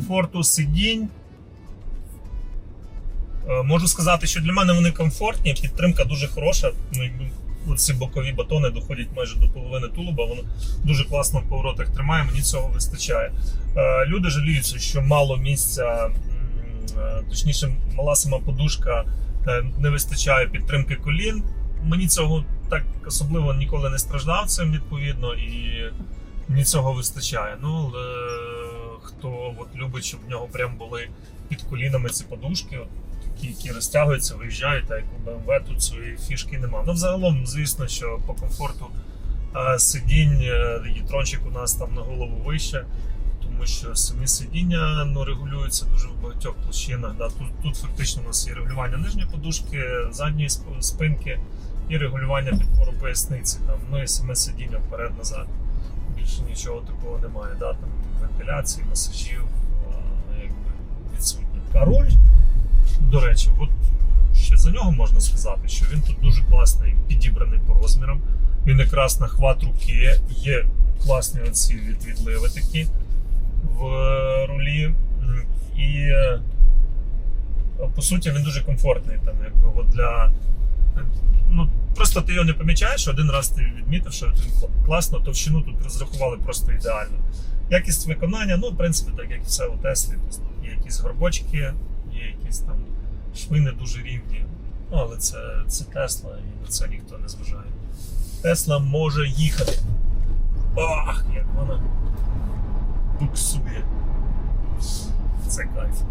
комфорту сидінь. Е, Можу сказати, що для мене вони комфортні, підтримка дуже хороша. Ну, ці бокові батони доходять майже до половини тулуба, воно дуже класно в поворотах тримає, мені цього вистачає. Е, Люди жаліються, що мало місця, е, точніше, мала сама подушка, не вистачає підтримки колін. Мені цього так особливо ніколи не страждав цим відповідно, і мені цього вистачає. Ну, але хто от любить, щоб в нього прям були під колінами ці подушки, такі, які розтягуються, виїжджають, а як у BMW тут своєї фішки немає. Ну, взагалом, звісно, що по комфорту е, сидінь е, єтрончик у нас там на голову вище, тому що самі сидіння ну, регулюються дуже в багатьох площинах. Да. Тут, тут фактично у нас є регулювання нижньої подушки, задньої спинки і регулювання підпору поясниці. Там, ну і саме сидіння вперед-назад. Більше нічого такого немає. Да? Там вентиляції, масажів якби відсутні. А руль, до речі, от ще за нього можна сказати, що він тут дуже класний, підібраний по розмірам. Він якраз на хват руки, є класні оці від, відливи такі в е, рулі. І е, по суті він дуже комфортний. Там, якби, от для, просто ти його не помічаєш, один раз ти відмітив, що він класно, товщину тут розрахували просто ідеально. Якість виконання, ну, в принципі, так як і все у Теслі. Є якісь горбочки, є якісь там шви не дуже рівні. Ну, але це, це Тесла, і на це ніхто не зважає. Тесла може їхати. Ах, як вона буксує. Це кайф.